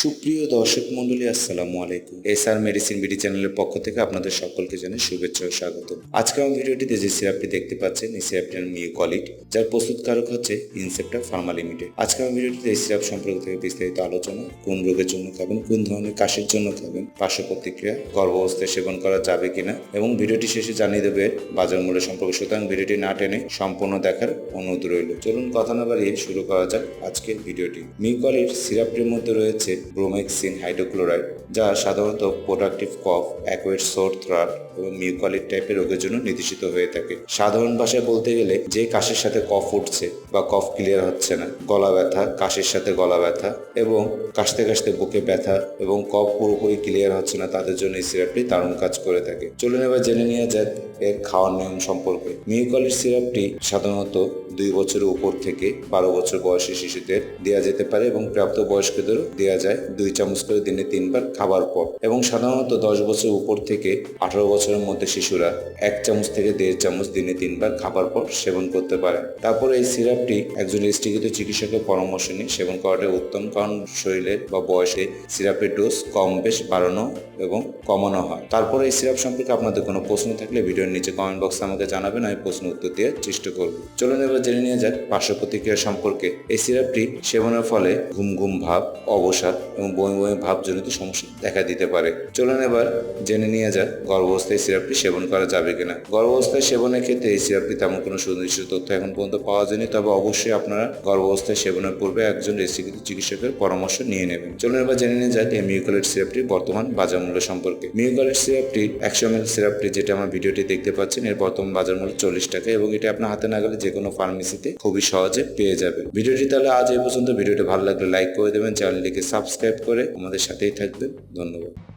সুপ্রিয় দর্শক মন্ডলী আসসালামু আলাইকুম। এস আর মেডিসিন বিডি চ্যানেলের পক্ষ থেকে আপনাদের সকলকে জানাই শুভেচ্ছা ও স্বাগত। আজকে আমার ভিডিওটিতে যে সিরাপটি দেখতে পাচ্ছেন, এই সিরাপটির মিউ কোয়ালিটি যার প্রস্তুতকারক হচ্ছে ইনসেপ্টা ফার্মা লিমিটেড। আজকে আমার ভিডিওটিতে এই সিরাপ সম্পর্কে থেকে বিস্তারিত আলোচনা, কোন রোগের জন্য খাবেন, কোন ধরনের কাশির জন্য খাবেন পার্শ্ব প্রতিক্রিয়া গর্ভাবস্থায় সেবন করা যাবে কিনা, এবং ভিডিওটি শেষে জানিয়ে দেবে বাজার মূল্য সম্পর্কে। সুতরাং ভিডিওটি না টেনে সম্পূর্ণ দেখার অনুরোধ রইল। চলুন কথা না বাড়িয়ে শুরু করা যাক আজকের ভিডিওটি। মিউকলির সিরাপটির মধ্যে রয়েছে ব্রোমেক্সিন হাইড্রোক্লোরাইড যা সাধারণত প্রোডাক্টিভ কফ অ্যাকোয়েড সোর থ্রাট এবং মিউকলিড টাইপের রোগের জন্য নির্দেশিত হয়ে থাকে। সাধারণ ভাষায় বলতে গেলে যে কাশের সাথে কফ উঠছে বা কফ ক্লিয়ার হচ্ছে না, গলা ব্যথা, কাশের সাথে গলা ব্যথা এবং কাশতে কাশতে বুকে ব্যথা এবং কফ পুরোপুরি ক্লিয়ার হচ্ছে না, তাদের জন্য এই সিরাপটি দারুণ কাজ করে থাকে। চলুন এবার জেনে নেওয়া যাক এর খাওয়ার নিয়ম সম্পর্কে। মিউকলির সিরাপটি সাধারণত দুই বছরের উপর থেকে বারো বছর বয়সী শিশুদের দেওয়া যেতে পারে এবং প্রাপ্ত বয়স্কদেরও দেওয়া যায়। দুই চামচ করে দিনে তিনবার খাবার পর। এবং সাধারণত দশ বছর উপর থেকে আঠারো বছরের মধ্যে শিশুরা এক চামচ থেকে দেড় চামচ দিনে তিনবার খাবার পর সেবন করতে পারে। তারপর এই সিরাপটি একজন স্টিকিত চিকিৎসকের পরামর্শ নিয়ে সেবন করাটা উত্তম, কারণ শরীরের বা বয়সে সিরাপের ডোজ কম বেশ বাড়ানো এবং কমানো হয়। তারপর এই সিরাপ সম্পর্কে আপনাদের কোনো প্রশ্ন থাকলে ভিডিওর নিচে কমেন্ট বক্সে আমাকে জানাবেন, আমি প্রশ্ন উত্তর দেওয়ার চেষ্টা করব। চলুন এবার জেনে নিয়ে যাক পার্শ্ব প্রতিক্রিয়া সম্পর্কে। এই সিরাপটি সেবনের ফলে ঘুম ঘুম ভাব, অবসাদ এবং বমি বমি ভাবজনিত সমস্যা দেখা দিতে পারে। চলুন এবার জেনে নিয়ে যাক গর্ভাবস্থায় সিরাপটি সেবন করা যাবে কিনা। গর্ভাবস্থায় সেবনের ক্ষেত্রে এই সিরাপটি তেমন কোনো সুনির্দিষ্ট তথ্য এখন পর্যন্ত পাওয়া যায়নি, তবে অবশ্যই আপনারা গর্ভাবস্থায় সেবনের পূর্বে একজন রেসিপিত চিকিৎসকের পরামর্শ নিয়ে নেবেন। চলুন এবার জেনে নিয়ে যাক এই মিউকলেট সিরাপটির বর্তমান বাজার মূল্য সম্পর্কে। মিউকলেট সিরাপটি একশো এম সিরাপটি যেটা আমার ভিডিওটি দেখতে পাচ্ছেন, এর বর্তমান বাজার মূল্য চল্লিশ টাকা এবং এটা আপনার হাতে না গেলে যে কোনো ফার্মেসিতে খুবই সহজে পেয়ে যাবে ভিডিওটি তাহলে আজ এই পর্যন্ত। ভিডিওটি ভালো লাগলে লাইক করে দেবেন, চ্যানেলটিকে সাবস্ক্রাইব করে আমাদের সাথেই থাকবেন। ধন্যবাদ।